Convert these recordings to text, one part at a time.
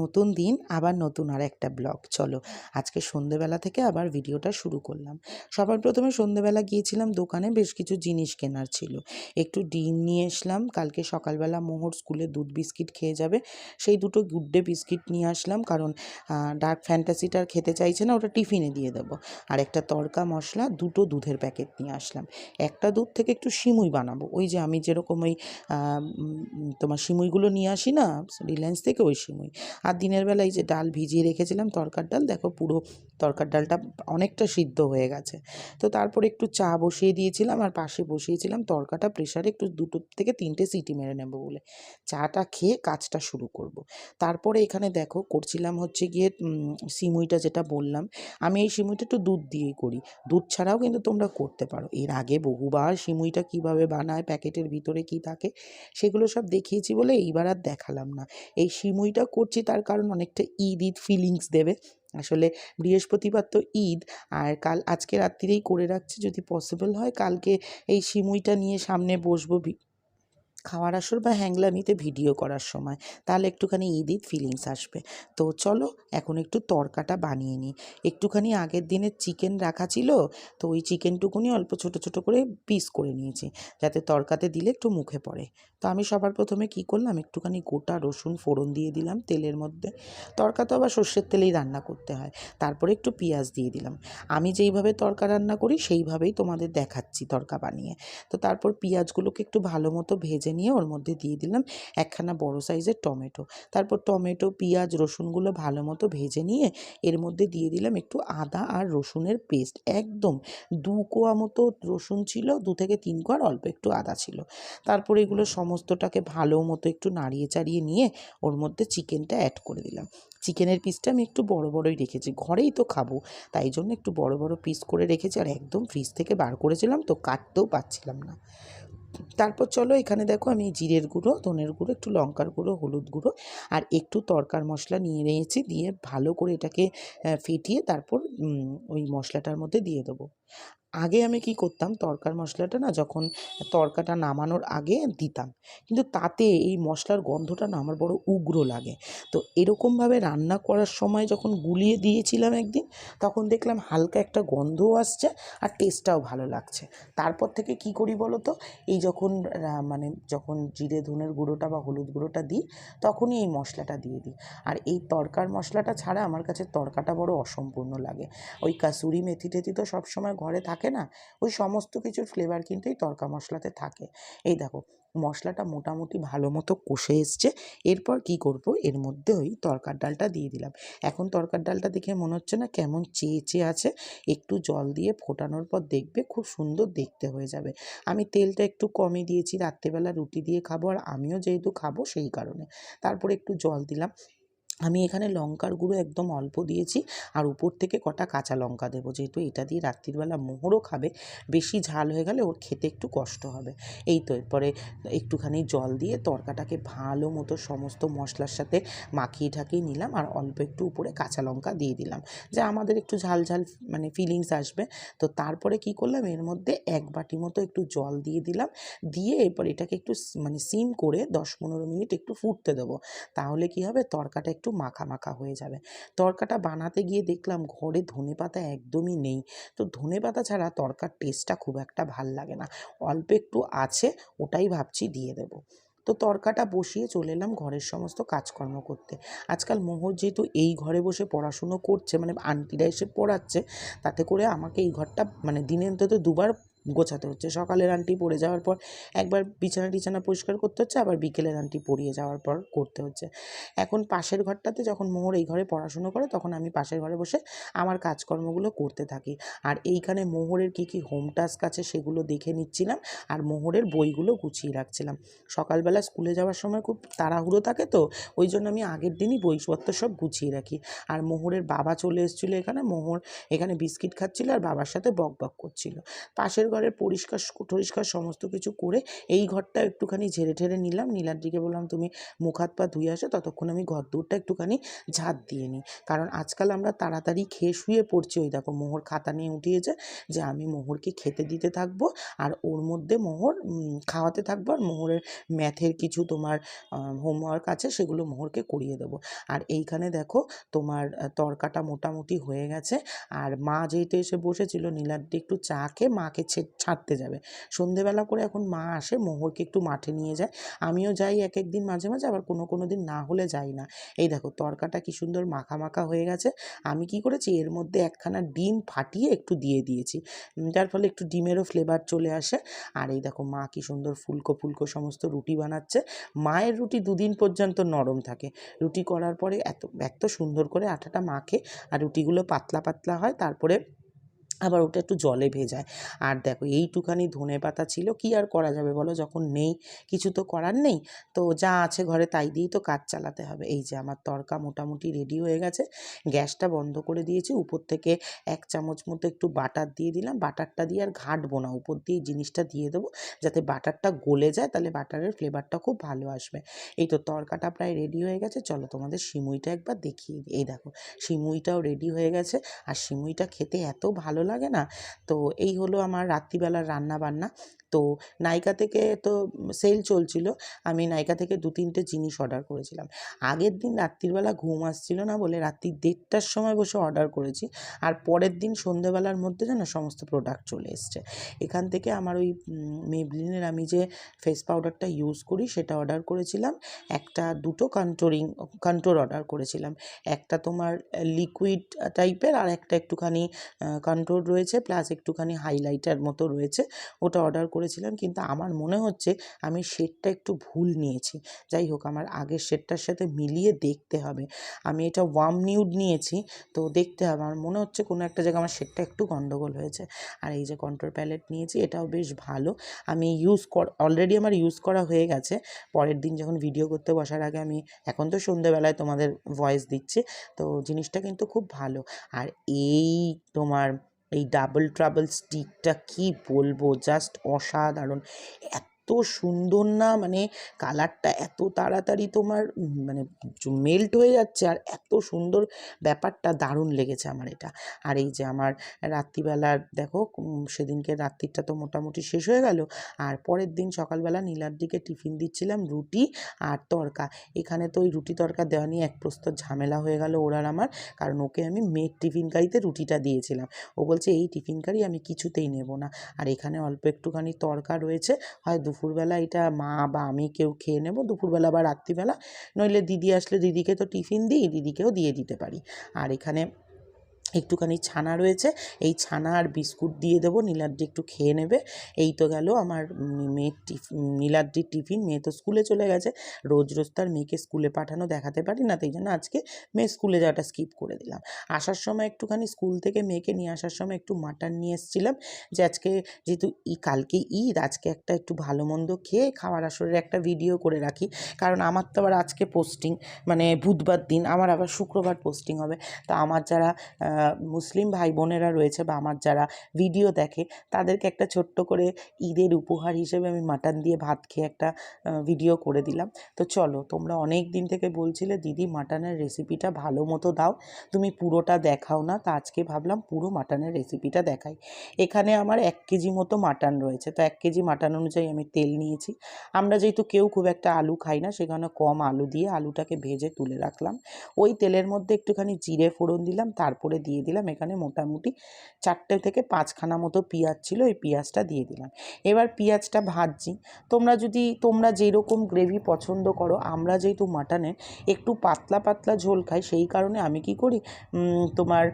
নতুন দিন, আবার নতুন আর একটা ব্লগ। চলো, আজকে সন্ধেবেলা থেকে আবার ভিডিওটা শুরু করলাম। সবার প্রথমে সন্ধেবেলা গিয়েছিলাম দোকানে, বেশ কিছু জিনিস কেনার ছিল। একটু ডিম নিয়ে এসলাম, কালকে সকালবেলা মোহর স্কুলে দুধ বিস্কিট খেয়ে যাবে, সেই দুটো গুড্ডে বিস্কিট নিয়ে আসলাম, কারণ ডার্ক ফ্যান্টাসিটা খেতে চাইছে না, ওটা টিফিনে দিয়ে দেবো। আর একটা তড়কা মশলা, দুটো দুধের প্যাকেট নিয়ে আসলাম। একটা দুধ থেকে একটু সিমুই বানাবো। ওই যে আমি যেরকম ওই তোমার সিমুইগুলো নিয়ে আসি না, রিলায়েন্স থেকে ওই সিমুই। আর দিনের বেলা এই যে ডাল ভিজিয়ে রেখেছিলাম, তরকার ডাল, দেখো পুরো তরকার ডালটা অনেকটা সিদ্ধ হয়ে গেছে। তো তারপর একটু চা বসিয়ে দিয়েছিলাম আর পাশে বসিয়েছিলাম তরকাটা প্রেশারে একটু দুটো থেকে তিনটে সিটি মেরে নেব বলে। চাটা খেয়ে কাজটা শুরু করব। তারপরে এখানে দেখো করছিলাম হচ্ছে গিয়ে সিমুইটা যেটা বললাম, আমি এই সিমুইটা একটু দুধ দিয়েই করি। দুধ ছাড়াও কিন্তু তোমরা করতে পারো। এর আগে বহুবার সিমুইটা কীভাবে বানায়, প্যাকেটের ভিতরে কি থাকে, সেগুলো সব দেখিয়েছি বলে এইবার আর দেখালাম না। এই সিমুইটা করছি তার কারণ অনেকটা ঈদ ঈদ ফিলিংস দেবে। আসলে বৃহস্পতিবার তো ঈদ, আর কাল আজকে রাত্রিরেই করে রাখছি যদি পসিবল হয়। কালকে এই সিমুইটা নিয়ে সামনে বসবো খাওয়ার আসর বা হ্যাংলামিতে ভিডিও করার সময়। তাহলে একটুখানি ঈদ ঈদ ফিলিংস আসবে। তো চলো, এখন একটু তরকাটা বানিয়ে নিই। একটুখানি আগের দিনের চিকেন রাখা ছিল, তো ওই চিকেনটুকুনি অল্প ছোট ছোট করে পিস করে নিয়েছি। যাতে তরকাতে দিলে একটু মুখে পড়ে। তো আমি সবার প্রথমে কি করলাম? একটুখানি গোটা রসুন ফোড়ন দিয়ে দিলাম তেলের মধ্যে। তরকা তো আবার সর্ষের তেলেই রান্না করতে হয়। তারপরে একটু পেঁয়াজ দিয়ে দিলাম। আমি যেইভাবে তরকা রান্না করি, সেইভাবেই তোমাদের দেখাচ্ছি তরকা বানিয়ে। তো তারপর পেঁয়াজগুলোকে একটু ভালো মতো ভেজে নিয়ে ওর মধ্যে দিয়ে দিলাম একখানা বড় সাইজের টমেটো। তারপর টমেটো, পেঁয়াজ, রসুনগুলো ভালো মতো ভেজে নিয়ে এর মধ্যে দিয়ে দিলাম একটু আদা আর রসুনের পেস্ট। একদম দু কোয়া মতো রসুন ছিল, দু থেকে তিন কোয়ার অল্প একটু আদা ছিল। তারপর এগুলো সমস্তটাকে ভালো মতো একটু নাড়িয়ে চাড়িয়ে নিয়ে ওর মধ্যে চিকেনটা অ্যাড করে দিলাম। চিকেনের পিসটা আমি একটু বড় বড়ই রেখেছি, ঘরেই তো খাব, তাই জন্য একটু বড় বড় পিস করে রেখেছি আর একদম ফ্রিজ থেকে বার করেছিলাম তো কাটতেও পাচ্ছিলাম না। তারপর চলো এখানে দেখো আমি জিরের গুঁড়ো, ধনের গুঁড়ো, একটু লঙ্কার গুঁড়ো, হলুদ গুঁড়ো আর একটু তরকার মশলা নিয়ে নিয়েছি, দিয়ে ভালো করে এটাকে ফেটিয়ে তারপর ওই মশলাটার মধ্যে দিয়ে দেবো। আগে আমি কি করতাম? তরকার মশলাটা না যখন তরকাটা নামানোর আগে দিতাম। কিন্তু তাতে এই মশলার গন্ধটা না আমার বড় উগ্র লাগে। তো এরকমভাবে রান্না করার সময় যখন গুলিয়ে দিয়েছিলাম একদিন, তখন দেখলাম হালকা একটা গন্ধও আসছে আর টেস্টটাও ভালো লাগছে। তারপর থেকে কি করি বলো তো এই যখন মানে যখন জিরে, ধনের গুঁড়োটা বা হলুদ গুঁড়োটা দিই, তখনই এই মশলাটা দিয়ে দিই। আর এই তরকার মশলাটা ছাড়া আমার কাছে তরকাটা বড় অসম্পূর্ণ লাগে। ওই কাসুরি মেথি টেথি তো সবসময় ঘরে থাকে না? ওই সমস্ত কিছুর ফ্লেভার কিন্তু এই তরকা মশলাতে থাকে। এই দেখো, মশলাটা মোটামুটি ভালো মতো কষে এসছে। এরপর কি করব? এর মধ্যে ওই তরকার ডালটা দিয়ে দিলাম। এখন তরকার ডালটা দেখে মনে হচ্ছে না কেমন চেয়ে চেয়ে আছে। একটু জল দিয়ে ফোটানোর পর দেখবে খুব সুন্দর দেখতে হয়ে যাবে। আমি তেলটা একটু কমই দিয়েছি, রাত্রেবেলা রুটি দিয়ে খাব আর আমিও যেহেতু খাব সেই কারণে। তারপরে একটু জল দিলাম। আমি এখানে লঙ্কার গুঁড়ো একদম অল্প দিয়েছি আর উপর থেকে কটা কাঁচা লঙ্কা দেবো। যেহেতু এটা দিয়ে রাত্রিবেলা মোহরও খাবে, বেশি ঝাল হয়ে গেলে ওর খেতে একটু কষ্ট হবে। এই তো এরপরে একটুখানি জল দিয়ে তরকাটাকে ভালো মতো সমস্ত মশলার সাথে মাখিয়ে ঠাকিয়ে নিলাম আর অল্প একটু উপরে কাঁচা লঙ্কা দিয়ে দিলাম। যে আমাদের একটু ঝাল ঝাল মানে ফিলিংস আসবে। তো তারপরে কি করলাম? এর মধ্যে এক বাটি মতো একটু জল দিয়ে দিলাম। দিয়ে এরপর এটাকে একটু মানে সিম করে দশ পনেরো মিনিট একটু ফুটতে দেবো। তাহলে কি হবে? তরকাটা একটু মাখা মাখা হয়ে যাবে। তরকাটা বানাতে গিয়ে দেখলাম ঘরে ধনে পাতা একদমই নেই। তো ধনে পাতা ছাড়া তরকার টেস্টটা খুব একটা ভালো লাগে না। অল্প একটু আছে, ওটাই ভাবছি দিয়ে দেবো। তো তরকাটা বসিয়ে চলে এলাম ঘরের সমস্ত কাজকর্ম করতে। আজকাল মোহর যেহেতু এই ঘরে বসে পড়াশুনো করছে মানে আন্টিরা এসে পড়াচ্ছে, তাতে করে আমাকে এই ঘরটা মানে দিনে অন্তত দুবার গোছাতে হচ্ছে। সকালের আন্টি পড়ে যাওয়ার পর একবার বিছানা টিছানা পরিষ্কার করতে হচ্ছে, আবার বিকেলের আন্টি পড়িয়ে যাওয়ার পর করতে হচ্ছে। এখন পাশের ঘরটাতে যখন মোহর এই ঘরে পড়াশুনো করে, তখন আমি পাশের ঘরে বসে আমার কাজকর্মগুলো করতে থাকি। আর এইখানে মোহরের কী কী হোম টাস্ক আছে সেগুলো দেখে নিচ্ছিলাম আর মোহরের বইগুলো গুছিয়ে রাখছিলাম। সকালবেলা স্কুলে যাওয়ার সময় খুব তাড়াহুড়ো থাকে তো, ওই জন্য আমি আগের দিনই বইপত্র সব গুছিয়ে রাখি। আর মোহরের বাবা চলে এসেছিল এখানে, মোহর এখানে বিস্কিট খাচ্ছিল আর বাবার সাথে বক বক করছিল। পাশের ঘরের পরিষ্কার টরিষ্কার সমস্ত কিছু করে এই ঘরটা একটুখানি ঝেড়ে ঠেড়ে নিলাম। নীলার দিকে বললাম, তুমি মুখ হাত পা ধুয়ে আসো, ততক্ষণ আমি ঘর দূরটা একটুখানি ঝাঁট দিয়ে নিই। কারণ আজকাল আমরা তাড়াতাড়ি খেয়ে শুয়ে পড়ছি ওই দেখো, মোহর খাতা নিয়ে উঠিয়েছে যে আমি মোহরকে খেতে দিতে থাকব আর ওর মধ্যে মোহর খাওয়াতে থাকব আর মোহরের ম্যাথের কিছু তোমার হোমওয়ার্ক আছে সেগুলো মোহরকে করিয়ে দেবো। আর এইখানে দেখো তোমার তরকাটা মোটামুটি হয়ে গেছে। আর মা যেহেতু এসে বসেছিল, নীলাদ্রি একটু চা খেয়ে মাকে ছে- ছাড়তে যাবে। সন্ধেবেলা করে এখন মা আসে, মোহরকে একটু মাঠে নিয়ে যায়। আমিও যাই এক এক দিন মাঝে মাঝে, আবার কোনো কোনো দিন না হলে যাই না। এই দেখো তরকাটা কি সুন্দর মাখা মাখা হয়ে গেছে। আমি কি করেছি, এর মধ্যে একখানা ডিম ফাটিয়ে একটু দিয়ে দিয়েছি। যার ফলে একটু ডিমেরও ফ্লেভার চলে আসে। আর এই দেখো মা কি সুন্দর ফুলকো ফুলকো সমস্ত রুটি বানাচ্ছে। মায়ের রুটি দুদিন পর্যন্ত নরম থাকে। রুটি করার পরে এত এত সুন্দর করে আটাটা মাখে। আর রুটিগুলো পাতলা পাতলা হয়, তারপরে আবার ওটা একটু জলে ভেজায়। আর দেখো এইটুখানি ধনে পাতা ছিল, কি আর করা যাবে বলো? যখন নেই, কিছু তো করার নেই। তো যা আছে ঘরে তাই দিয়েই তো কাজ চালাতে হবে। এই যে আমার তরকা মোটামুটি রেডি হয়ে গেছে। গ্যাসটা বন্ধ করে দিয়েছি। উপর থেকে এক চামচ মতো একটু বাটার দিয়ে দিলাম। বাটারটা দিয়ে আর ঘাটবো না। উপর দিয়ে জিনিসটা দিয়ে দেবো যাতে বাটারটা গলে যায়, তাহলে বাটারের ফ্লেভারটা খুব ভালো আসবে। এই তো তরকাটা প্রায় রেডি হয়ে গেছে। চলো তোমাদের সিমুইটা একবার দেখিয়ে দিই। এই দেখো, সিমুইটাও রেডি হয়ে গেছে। আর সিমুইটা খেতে এত ভালো লাগে না। তো এই হলো আমার রাত্রিবেলার রান্না বান্না তো নাইকা থেকে তো সেল চলছিল। আমি নাইকা থেকে দু তিনটে জিনিস অর্ডার করেছিলাম। আগের দিন রাত্রিবেলা ঘুম আসছিল না বলে রাত্রি দেড়টার সময় বসে অর্ডার করেছি। আর পরের দিন সন্ধেবেলার মধ্যে যেন সমস্ত প্রোডাক্ট চলে এসছে। এখান থেকে আমার ওই মেবলিনের আমি যে ফেস পাউডারটা ইউজ করি সেটা অর্ডার করেছিলাম। একটা দুটো কন্ট্রোরিং কন্ট্রোর অর্ডার করেছিলাম। একটা তোমার লিকুইড টাইপের আর একটা একটুখানি কন্ট্রোল রয়েছে প্লাস একটুখানি হাইলাইটার মতো রয়েছে, ওটা অর্ডার করেছিলাম। কিন্তু আমার মনে হচ্ছে আমি শেডটা একটু ভুল নিয়েছি। যাই হোক, আমার আগের শেডটার সাথে মিলিয়ে দেখতে হবে। আমি এটা ওয়ার্ম নিউড নিয়েছি, তো দেখতে হবে। আমার মনে হচ্ছে কোনো একটা জায়গায় আমার শেডটা একটু গন্ডগোল হয়েছে। আর এই যে কন্ট্রোল প্যালেট নিয়েছি, এটাও বেশ ভালো। আমি ইউজ কর অলরেডি আমার ইউজ করা হয়ে গেছে। পরের দিন যখন ভিডিও করতে বসার আগে আমি, এখন তো সন্ধেবেলায় তোমাদের ভয়েস দিচ্ছি, তো জিনিসটা কিন্তু খুব ভালো। আর এই তোমার এই ডাবল ট্রাবল স্টিকটা কি বলব? জাস্ট অসাধারণ। এত সুন্দর না মানে কালারটা এত তাড়াতাড়ি তোমার মানে মেল্ট হয়ে যাচ্ছে আর এত সুন্দর ব্যাপারটা দারুণ লেগেছে আমার এটা। আর এই যে আমার রাত্রিবেলা দেখো সেদিনকে রাত্রিটা তো মোটামুটি শেষ হয়ে গেল, আর পরের দিন সকালবেলা নীলার দিকে টিফিন দিচ্ছিলাম রুটি আর তরকা। এখানে তো ওই রুটি তরকা দেওয়া নিয়ে এক প্রস্তর ঝামেলা হয়ে গেল ওর আর আমার, কারণ ওকে আমি মেয়ের টিফিন কারিতে রুটিটা দিয়েছিলাম। ও বলছে, এই টিফিন কারি আমি কিছুতেই নেব না। আর এখানে অল্প একটুখানি তরকা রয়েছে, হয় দুপুরবেলা এটা মা বা আমি কেউ খেয়ে নেব, দুপুরবেলা বা রাত্রিবেলা। নইলে দিদি আসলে দিদিকে তো টিফিন দিই, দিদিকেও দিয়ে দিতে পারি। আর এখানে একটুখানি ছানা রয়েছে, এই ছানা আর বিস্কুট দিয়ে দেবো, নীলাদ্রি একটু খেয়ে নেবে। এই তো গেল আমার মেয়ের টিফিন নীলাদ্রির টিফিন, মেয়ে তো স্কুলে চলে গেছে। রোজ রোজ তার মেয়েকে স্কুলে পাঠানো দেখাতে পারি না, তাই জন্য আজকে মেয়ে স্কুলে যাওয়াটা স্কিপ করে দিলাম। আসার সময় একটুখানি স্কুল থেকে মেয়েকে নিয়ে আসার সময় একটু মাটন নিয়ে এসেছিলাম। যে আজকে যেহেতু ই, কালকে ঈদ, আজকে একটা একটু ভালো মন্দ খেয়ে খাওয়ার আসরের একটা ভিডিও করে রাখি। কারণ আমার তো আবার আজকে পোস্টিং মানে বুধবার দিন, আমার আবার শুক্রবার পোস্টিং হবে। তা আমার যারা মুসলিম ভাই বোনেরা রয়েছে বা আমার যারা ভিডিও দেখে, তাদেরকে একটা ছোট্ট করে ঈদের উপহার হিসেবে আমি মাটন দিয়ে ভাত খেয়ে একটা ভিডিও করে দিলাম। তো চলো, তোমরা অনেক দিন থেকে বলছিলে, দিদি মাটনের রেসিপিটা ভালো মতো দাও। তুমি পুরোটা দেখাও না। তা আজকে ভাবলাম পুরো মাটনের রেসিপিটা দেখাই। এখানে আমার এক কেজি মতো মাটন রয়েছে। তো এক কেজি মাটন অনুযায়ী আমি তেল নিয়েছি। আমরা যেহেতু কেউ খুব একটা আলু খাই না, সেখানে কম আলু দিয়ে আলুটাকে ভেজে তুলে রাখলাম। ওই তেলের মধ্যে একটুখানি জিরে ফোড়ন দিলাম, তারপরে দিয়ে দিলাম। এখানে মোটামুটি চারটে থেকে পাঁচখানা মতো পেঁয়াজ ছিল ওই পেঁয়াজটা দিয়ে দিলাম। এবার পেঁয়াজটা ভাজছি। তোমরা যদি, তোমরা যেরকম গ্রেভি পছন্দ করো, আমরা যেহেতু মাটনে একটু পাতলা পাতলা ঝোল খাই, সেই কারণে আমি কি করি তোমার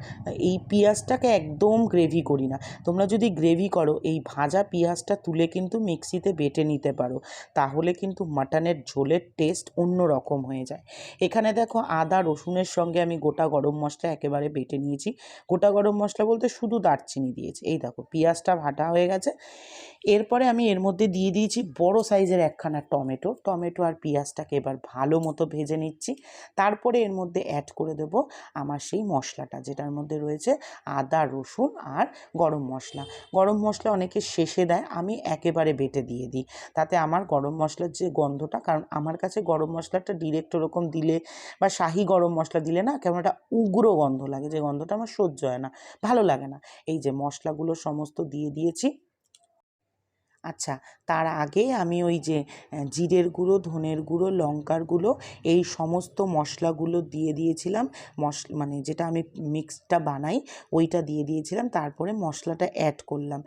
এই পেঁয়াজটাকে একদম গ্রেভি করি না। তোমরা যদি গ্রেভি করো, এই ভাজা পেঁয়াজটা তুলে কিন্তু মিক্সিতে বেটে নিতে পারো। তাহলে কিন্তু মাটনের ঝোলের টেস্ট অন্য রকম হয়ে যায়। এখানে দেখো আদা, রসুনের সঙ্গে আমি গোটা গরম মশলা একেবারে বেটে নিয়েছি। দিয়েছি। গোটা গরম মশলা বলতে শুধু দারচিনি দিয়েছি। এই দেখো পেঁয়াজটা ভাটা হয়ে গেছে। এরপরে আমি এর মধ্যে দিয়ে দিয়েছি বড় সাইজের একখানা টমেটো। টমেটো আর পেঁয়াজটাকে এবার ভালো মতো ভেজে নিচ্ছি। তারপরে এর মধ্যে অ্যাড করে দেব আমার সেই মশলাটা, যেটার মধ্যে রয়েছে আদা, রসুন আর গরম মশলা। গরম মশলা অনেকে শেষে দেয়, আমি একেবারে বেটে দিয়ে দিই। তাতে আমার গরম মশলার যে গন্ধটা, কারণ আমার কাছে গরম মশলাটা ডিরেক্ট ওরকম দিলে বা শাহি গরম মশলা দিলে না কেমন একটা উগ্র গন্ধ লাগে, যে গন্ধটা আমার সহ্য হয় না, ভালো লাগে না। এই যে মশলাগুলো সমস্ত দিয়ে দিয়েছি আচ্ছা তার আগে আমি ওই যে জিরের গুঁড়ো, ধনের গুঁড়ো, লঙ্কার গুঁড়ো, এই সমস্ত মশলাগুলো দিয়ে দিয়েছিলাম। মশ মানে যেটা আমি মিক্সটা বানাই, ওইটা দিয়ে দিয়েছিলাম। তারপরে মশলাটা অ্যাড করলাম।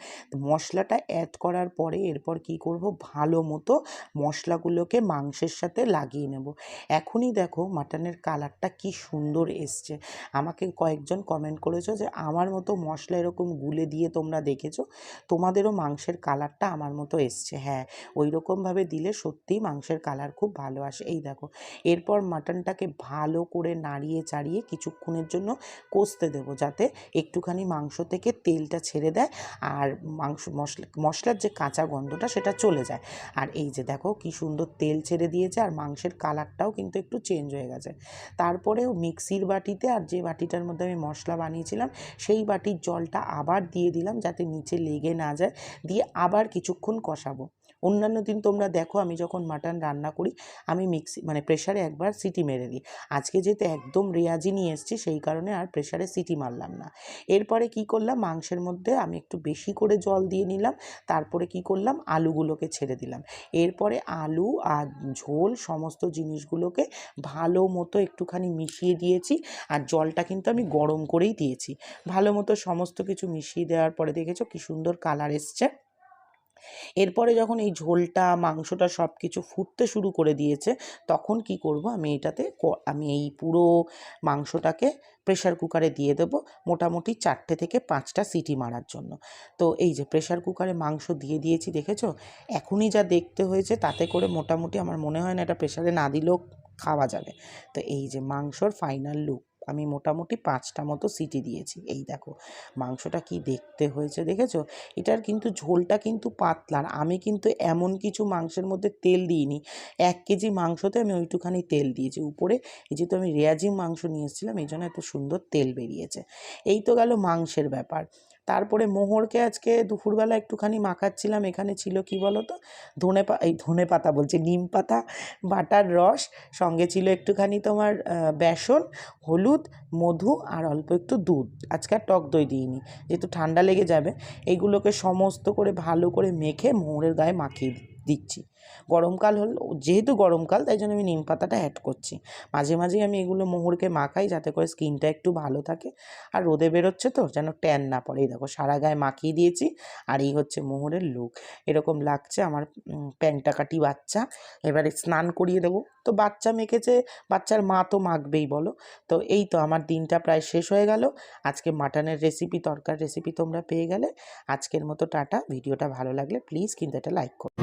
মশলাটা অ্যাড করার পরে এরপর কি করব? ভালো মতো মশলাগুলোকে মাংসের সাথে লাগিয়ে নেব। এখনই দেখো মাটনের কালারটা কি সুন্দর এসছে। আমাকে কয়েকজন কমেন্ট করেছ যে, আমার মতো মশলা এরকম গুলে দিয়ে তোমরা দেখেছ? তোমাদেরও মাংসের কালারটা আমার মতো এসছে। হ্যাঁ ওই রকমভাবে দিলে সত্যিই মাংসের কালার খুব ভালো আসে। এই দেখো, এরপর মাটনটাকে ভালো করে নাড়িয়ে চাড়িয়ে কিছুক্ষণের জন্য কষতে দেবো যাতে একটুখানি মাংস থেকে তেলটা ছেড়ে দেয় আর মাংস মশলা মশলার যে কাঁচা গন্ধটা সেটা চলে যায়। আর এই যে দেখো, কি সুন্দর তেল ছেড়ে দিয়েছে আর মাংসের কালারটাও কিন্তু একটু চেঞ্জ হয়ে গেছে। তারপরেও মিক্সির বাটিতে আর যে বাটিটার মধ্যে আমি মশলা বানিয়েছিলাম, সেই বাটির জলটা আবার দিয়ে দিলাম যাতে নিচে লেগে না যায়। দিয়ে আবার কিছুক্ষণ কষাবো। অন্যান্য দিন তোমরা দেখো আমি যখন মাটন রান্না করি, আমি মিক্সি মানে প্রেশারে একবার সিটি মেরে দিই। আজকে যেহেতু একদম রেয়াজি নিয়ে এসেছি, সেই কারণে আর প্রেশারে সিটি মারলাম না। এরপরে কি করলাম, মাংসের মধ্যে আমি একটু বেশি করে জল দিয়ে নিলাম, তারপরে কি করলাম, আলুগুলোকে ছেড়ে দিলাম। এরপরে আলু আর ঝোল সমস্ত জিনিসগুলোকে ভালো মতো একটুখানি মিশিয়ে দিয়েছি আর জলটা কিন্তু আমি গরম করেই দিয়েছি। ভালো মতো সমস্ত কিছু মিশিয়ে দেওয়ার পরে দেখেছ কি সুন্দর কালার এসছে। এরপরে যখন এই ঝোলটা, মাংসটা সব কিছু ফুটতে শুরু করে দিয়েছে, তখন কি করব আমি এটাতে আমি এই পুরো মাংসটাকে প্রেশার কুকারে দিয়ে দেবো মোটামুটি চারটে থেকে পাঁচটা সিটি মারার জন্য। তো এই যে প্রেশার কুকারে মাংস দিয়ে দিয়েছি, দেখেছ? এখনই যা দেখতে হয়েছে তাতে করে মোটামুটি আমার মনে হয় না এটা প্রেশারে না দিলেও খাওয়া যাবে। তো এই যে মাংসর ফাইনাল লুক আমি মোটামুটি পাঁচটা মতো সিটি দিয়েছি। এই দেখো, মাংসটা কি দেখতে হয়েছে দেখেছ? এটার কিন্তু ঝোলটা কিন্তু পাতলা আমি কিন্তু এমন কিছু মাংসের মধ্যে তেল দিইনি। এক কেজি মাংসতে আমি ওইটুখানি তেল দিয়েছি। উপরে এই যেহেতু আমি রেয়াজি মাংস নিয়ে এসেছিলাম, এই জন্য এত সুন্দর তেল বেরিয়েছে। এই তো গেল মাংসের ব্যাপার। তারপরে মোহরকে আজকে দুপুরবেলা একটুখানি মাখাচ্ছিলাম। এখানে ছিল কি বলো তো ধনে পা, এই ধনে পাতা বলছে, নিম পাতা, বাটার রস, সঙ্গে ছিল একটুখানি তোমার বেসন, হলুদ, মধু আর অল্প একটু দুধ। আজকে আর টক দই দিইনি, যেহেতু ঠান্ডা লেগে যাবে। এইগুলোকে সমস্ত করে ভালো করে মেখে মোহরের গায়ে মাখিয়ে দিচ্ছি। গরমকাল হল যেহেতু গরমকাল তাই জন্য আমি নিম পাতাটা অ্যাড করছি। মাঝে মাঝেই আমি এগুলো মোহরকে মাখাই যাতে করে স্কিনটা একটু ভালো থাকে। আর রোদে বেরোচ্ছে তো যেন ট্যান না পড়ে। এই দেখো সারা গায়ে মাখিয়ে দিয়েছি আর এই হচ্ছে মোহরের লুক এরকম লাগছে আমার উম, প্যান্টা কাটি বাচ্চা। এবারে স্নান করিয়ে দেবো। তো বাচ্চা মেখেছে বাচ্চার মা তো মাখবেই বলো। তো এই তো আমার দিনটা প্রায় শেষ হয়ে গেল। আজকে মাটনের রেসিপি তরকার রেসিপি তোমরা পেয়ে গেলে। আজকের মতো টাটা। ভিডিওটা ভালো লাগলে প্লিজ কিন্তু এটা লাইক করো।